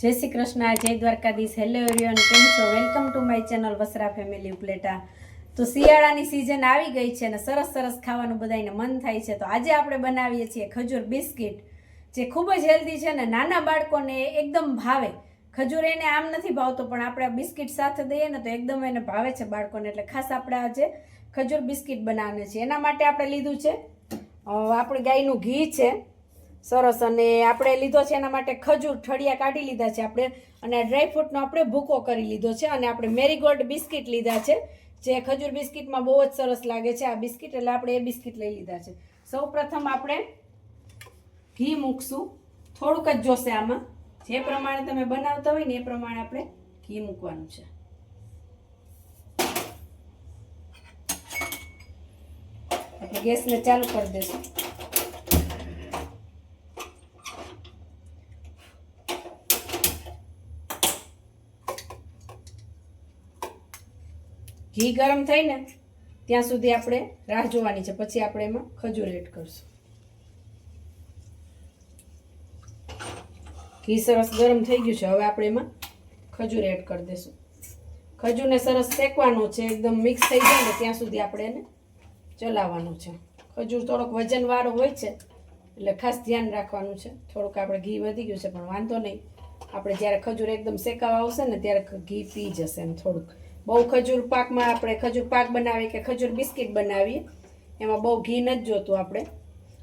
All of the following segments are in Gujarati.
જય શ્રી કૃષ્ણ, જય દ્વારકાધીશ. હેલો એવરીવન કેમ છો? Welcome to my channel Vasra family Upleta. તો શિયાળાની સિઝન આવી ગઈ છે અને સરસ સરસ ખાવાનું બધાને મન થાય છે. તો આજે આપણે બનાવીએ છીએ ખજૂર બિસ્કિટ, જે ખૂબ જ હેલ્ધી છે ને નાના બાળકોને એકદમ ભાવે. ખજૂર એને આમ નથી ભાવતો, પણ આપણે બિસ્કિટ સાથે દઈએ ને તો એકદમ એને ભાવે છે બાળકોને. એટલે ખાસ આપણે આજે ખજૂર બિસ્કિટ બનાવવાના છે. એના માટે આપણે લીધું છે આપણી ગાયનું ઘી છે. સરસ, અને આપણે લીધો છે એના માટે ખજૂર ઠળિયા કાઢી લીધા છે આપણે, અને ડ્રાયફ્રૂટનો આપણે ભૂકો કરી લીધો છે, અને આપણે મેરીગોલ્ડ બિસ્કિટ લીધા છે, જે ખજૂર બિસ્કિટમાં બહુ જ સરસ લાગે છે આ બિસ્કિટ, એટલે આપણે એ બિસ્કિટ લઈ લીધા છે. સૌ પ્રથમ આપણે ઘી મૂકશું, થોડુંક જ જોશે આમાં, જે પ્રમાણે તમે બનાવતા હોય ને એ પ્રમાણે આપણે ઘી મૂકવાનું છે. ગેસને ચાલુ કરી દઈશું ઘી ગરમ થાય ને ત્યાં સુધી આપણે રાહ જોવાની છે. પછી આપણે એમાં ખજૂર એડ કરશું. ઘી સરસ ગરમ થઈ ગયું છે. હવે આપણે એમાં ખજૂર એડ કરી દઈશું. ખજૂરને સરસ શેકવાનું છે. એકદમ મિક્સ થઈ જાય ને ત્યાં સુધી આપણે એને ચલાવવાનું છે. ખજૂર થોડોક વજનવાળો હોય છે, એટલે ખાસ ધ્યાન રાખવાનું છે. થોડુંક આપણે ઘી વધી ગયું છે, પણ વાંધો નહીં. આપણે જ્યારે ખજૂર એકદમ શેકાવા આવશે ને ત્યારે ઘી પી જશે એમ થોડુંક. બહુ ખજૂર પાકમાં આપણે ખજૂર પાક બનાવીએ કે ખજૂર બિસ્કિટ બનાવીએ, એમાં બહુ ઘી નથી જોતું આપણે.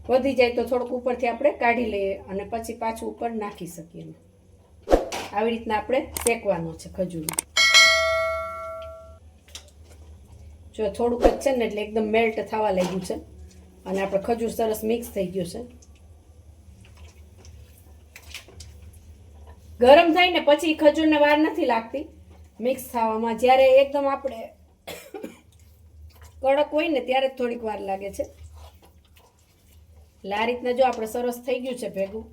વધી જાય તો થોડુંક ઉપરથી આપણે કાઢી લઈએ અને પછી પાછું ઉપર નાખી શકીએ આવી રીતના આપણે શેકવાનું છે ખજૂર. જો થોડુંક જ છે ને એટલે એકદમ મેલ્ટ થવા લાગ્યું છે અને આપણે ખજૂર સરસ મિક્સ થઈ ગયું છે. ગરમ થાય ને પછી ખજૂરને વાર નથી લાગતી. મિક્સ થવામાં જ્યારે એકદમ આપણે કડક હોય ને ત્યારે થોડીક વાર લાગે છે. એટલે આ રીતના જો આપણે સરસ થઈ ગયું છે ભેગું.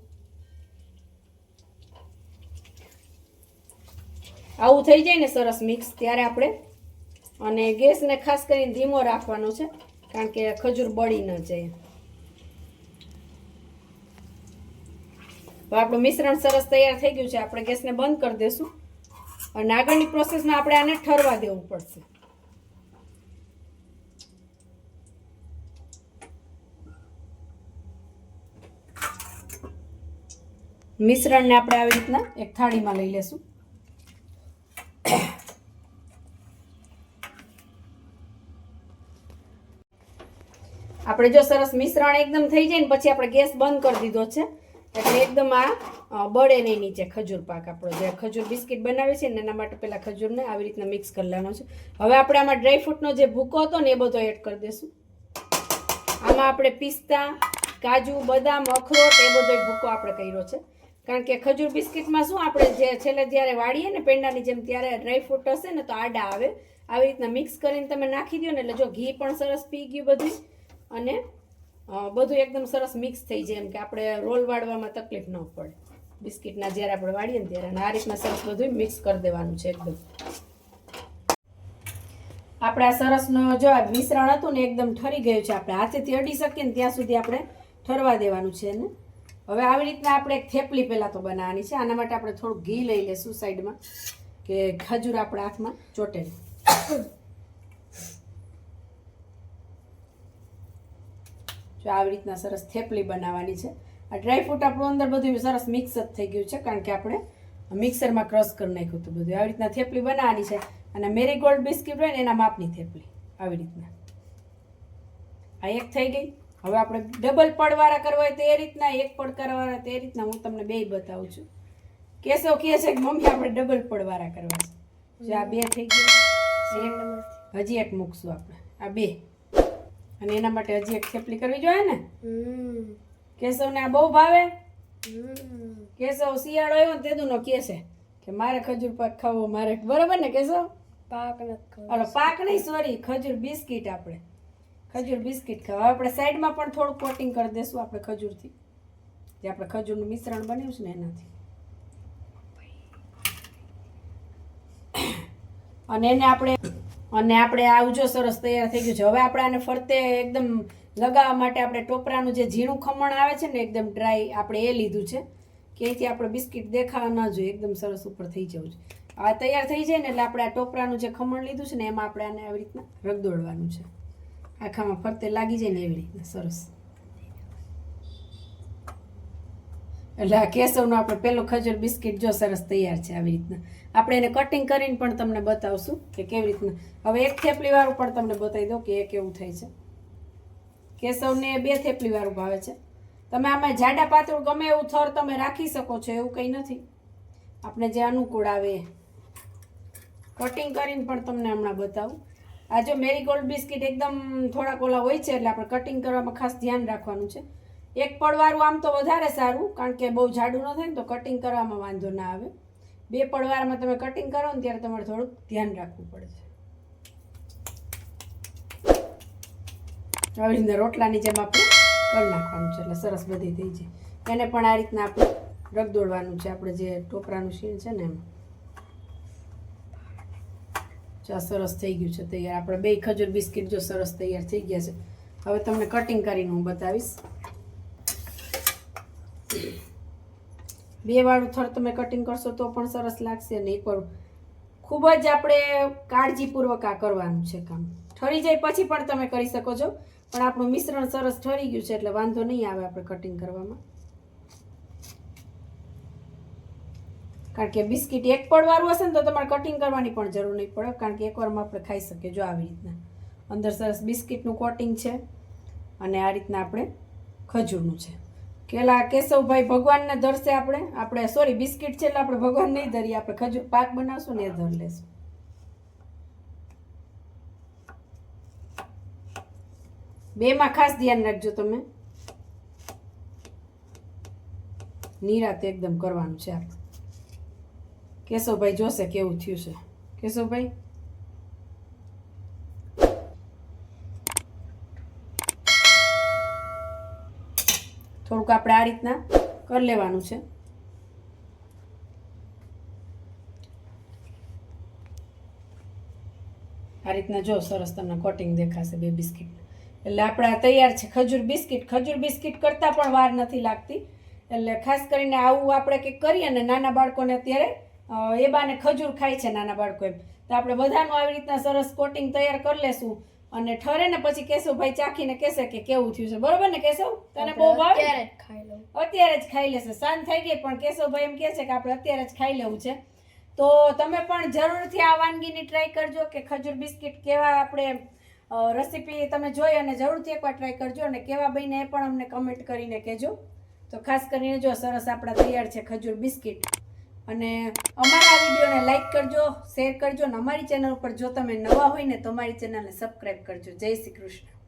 આવું થઈ જાય ને સરસ મિક્સ ત્યારે આપણે અને ગેસને ખાસ કરીને ધીમો રાખવાનો છે, કારણ કે ખજૂર બળી ન જાય. તો આપણું મિશ્રણ સરસ તૈયાર થઈ ગયું છે, આપણે ગેસને બંધ કરી દઈશું અને આગળની પ્રોસેસમાં આપણે આને ઠરવા દેવું પડશે. મિશ્રણને આપણે આવી રીતના એક થાળીમાં લઈ લેશું. આપણે જો સરસ મિશ્રણ એકદમ થઈ જાય ને પછી આપણે ગેસ બંધ કરી દીધો છે. એટલે એકદમ આ બળે નહીં નીચે ખજૂર પાક આપણો જે ખજૂર બિસ્કિટ બનાવે છે ને એના માટે પહેલાં ખજૂરને આવી રીતના મિક્સ કરી લેવાનો છે. હવે આપણે આમાં ડ્રાયફ્રૂટનો જે ભૂકો હતો ને એ બધો એડ કરી દઈશું આમાં આપણે પિસ્તા, કાજુ, બદામ, અખરોટ એ બધો ભૂકો આપણે કર્યો છે. કારણ કે ખજૂર બિસ્કિટમાં શું આપણે જે છેલ્લે જ્યારે વાળીએ ને પેંડાની જેમ ત્યારે ડ્રાયફ્રૂટ હશે ને તો આડા આવે. આવી રીતના મિક્સ કરીને તમે નાખી દો ને એટલે જો ઘી પણ સરસ પી ગયું બધું. અને બધું એકદમ સરસ મિક્સ થઈ જાય એમ કે આપણે રોલ વાળવામાં તકલીફ ન પડે. બિસ્કિટના જ્યારે આપણે વાળીએ ને ત્યારે. આ રીતના સરસ બધું મિક્સ કરી દેવાનું છે એકદમ. આપણે સરસનો જો મિશ્રણ હતું ને એકદમ ઠરી ગયું છે, આપણે હાથેથી અડી શકીએ ને ત્યાં સુધી આપણે ઠરવા દેવાનું છે એને. હવે આવી રીતના આપણે એક થેપલી પહેલાં તો બનાવવાની છે. આના માટે આપણે થોડું ઘી લઈ લેશું સાઈડમાં, કે ખજૂર આપણા હાથમાં ચોટે. જો આવી રીતના સરસ થેપલી બનાવવાની છે. આ ડ્રાયફ્રૂટ આપણું અંદર બધું સરસ મિક્સ જ થઈ ગયું છે કારણ કે આપણે મિક્સરમાં ક્રશ કરી નાખ્યું હતું બધું. આવી રીતના થેપલી બનાવવાની છે અને મેરીગોલ્ડ બિસ્કિટ હોય ને એના માપની થેપલી. આવી રીતના. આ એક થઈ ગઈ. હવે આપણે ડબલ પડવાળા કરવા હોય તો એ રીતના એક પડકારવાળા તે રીતના. હું તમને બે બતાવું છું. કેશવ કહે છે કે મમ્મી આપણે ડબલ પડવાળા કરવા છે. જો આ બે થઈ ગયા એક હજી એક મૂકશું આપણે. આ બે. અને એના માટે હજી એક થેપલી કરવી જોઈએ ને? કેશવને આ બહુ ભાવે? કેશવ શિયાળો આવ્યો ને તેદુનો કે છે કે મારે ખજૂર પાક ખાવો મારે બરોબર ને કેશવ? પાક નથી પાક નહીં સોરી ખજૂર બિસ્કિટ આપણે. ખજૂર બિસ્કિટ ખાવા. આપણે સાઈડમાં પણ થોડું કોટિંગ કરી દઈશું આપણે ખજૂરથી. જે આપણે ખજૂરનું મિશ્રણ બન્યું છે ને એનાથી. અને એને આપણે અને આપણે આવું જો સરસ તૈયાર થઈ ગયું છે. હવે આપણે આને ફરતે એકદમ લગાવવા માટે આપણે ટોપરાનું જે ઝીણું ખમણ આવે છે ને, એકદમ ડ્રાય આપણે એ લીધું છે. ક્યાંયથી આપણે બિસ્કિટ દેખાવા ના જોઈએ, એકદમ સરસ ઉપર થઈ જવું છે. આ તૈયાર થઈ જાય ને એટલે આપણે આ ટોપરાનું જે ખમણ લીધું છે ને, એમાં આપણે આને આવી રીતના રગદોડવાનું છે. આખામાં ફરતે લાગી જાય ને એવી રીતના, સરસ. એટલે આ કેસવનો આપણે પેલો ખજૂર બિસ્કિટ જો સરસ તૈયાર છે આવી રીતના. આપણે એને કટિંગ કરીને પણ તમને બતાવશું કે કેવી રીતના. હવે એક થેપલી વાળું પણ તમને બતાવી દઉં કે એ કેવું થાય છે. કેસવને બે થેપલી વાળું ભાવે છે. તમે આમાં જાડા પાતળું ગમે એવું થર તમે રાખી શકો છો, એવું કંઈ નથી. આપણે જે અનુકૂળ આવે. કટિંગ કરીને પણ તમને હમણાં બતાવું. આ જો મેરીગોલ્ડ બિસ્કિટ એકદમ થોડાક ઓલા હોય છે એટલે આપણે કટિંગ કરવામાં ખાસ ધ્યાન રાખવાનું છે. એક પડવાળું આમ તો વધારે સારું, કારણ કે બહુ જાડું ન થાય ને તો કટિંગ કરવામાં વાંધો ના આવે. બે પડવારમાં તમે કટિંગ કરો ને ત્યારે તમારે થોડુંક ધ્યાન રાખવું પડે છે. આવી રીતના રોટલાની જેમ આપણે કરી નાખવાનું છે. એટલે સરસ બધી થઈ જાય. એને પણ આ રીતના આપણે રગદોડવાનું છે. આપણે જે ટોપરાનું શીણ છે ને એમાં. ચા સરસ થઈ ગયું છે તૈયાર. આપણે બે ખજૂર બિસ્કિટ જો સરસ તૈયાર થઈ ગયા છે. હવે તમને કટિંગ કરીને હું બતાવીશ. બે વાળું થર તમે કટિંગ કરશો તો પણ સરસ લાગશે અને એક વાળું. ખૂબ જ આપણે કાળજીપૂર્વક આ કરવાનું છે કામ. ઠરી જાય પછી પણ તમે કરી શકો છો. પણ આપણું મિશ્રણ સરસ ઠરી ગયું છે એટલે વાંધો નહીં આવે આપણે કટિંગ કરવામાં. કારણ કે બિસ્કિટ એક પડવાળું હશે ને તો તમારે કટિંગ કરવાની પણ જરૂર નહીં પડે, કારણ કે એકવારમાં આપણે ખાઈ શકીએ જો આવી રીતના. અંદર સરસ બિસ્કિટનું કોટિંગ છે અને આ રીતના આપણે ખજૂરનું છે. કેલા કેશવભાઈ ભગવાનને ધરશે આપણે. આપણે સોરી બિસ્કિટ છે એટલે આપણે ભગવાન નહીં ધરીએ, આપણે ખજૂર પાક બનાવશું ને એ ધર લેશું. બેમાં ખાસ ધ્યાન રાખજો તમે. નિરાતે એકદમ કરવાનું છે આ. કેશવભાઈ જોશે કેવું થયું છે. કેશવભાઈ? થોડુંક આપણે આ રીતના કરી લેવાનું છે. આ રીતના જો સરસ તમને કોટિંગ દેખાશે બે બિસ્કિટ. એટલે આપણા તૈયાર છે ખજૂર બિસ્કિટ. ખજૂર બિસ્કિટ કરતાં પણ વાર નથી લાગતી. એટલે ખાસ કરીને આવું આપણે કંઈક કરીએ ને નાના બાળકોને અત્યારે એ બાને ખજૂર ખાય છે નાના બાળકો એમ. તો આપણે બધાનું આવી રીતના સરસ કોટિંગ તૈયાર કરી લેશું અને ઠરે ને પછી કેશવભાઈ ચાખીને કહેશે કે કેવું થયું છે. બરોબર ને કેશવ? તને બહુ ભાવે? અત્યારે જ ખાઈ લેશે. સાંજ થઈ ગઈ પણ કેશવભાઈ એમ કહે છે કે આપણે અત્યારે જ ખાઈ લેવું છે. તો તમે પણ જરૂરથી આ વાનગીની ટ્રાય કરજો કે ખજૂર બિસ્કિટ કેવા આપણે રેસીપી તમે જોઈ અને જરૂરથી એકવાર ટ્રાય કરજો અને કેવા બહીને એ પણ અમને કમેન્ટ કરીને કહેજો. તો ખાસ કરીને જો સરસ આપણા તૈયાર છે ખજૂર બિસ્કિટ. અને અમારા વિડીયોને લાઇક કરજો શેર કરજો અને અમારી ચેનલ ઉપર જો તમે નવા હોય ને તો અમારી ચેનલને સબસ્ક્રાઈબ કરજો. જય શ્રી કૃષ્ણ.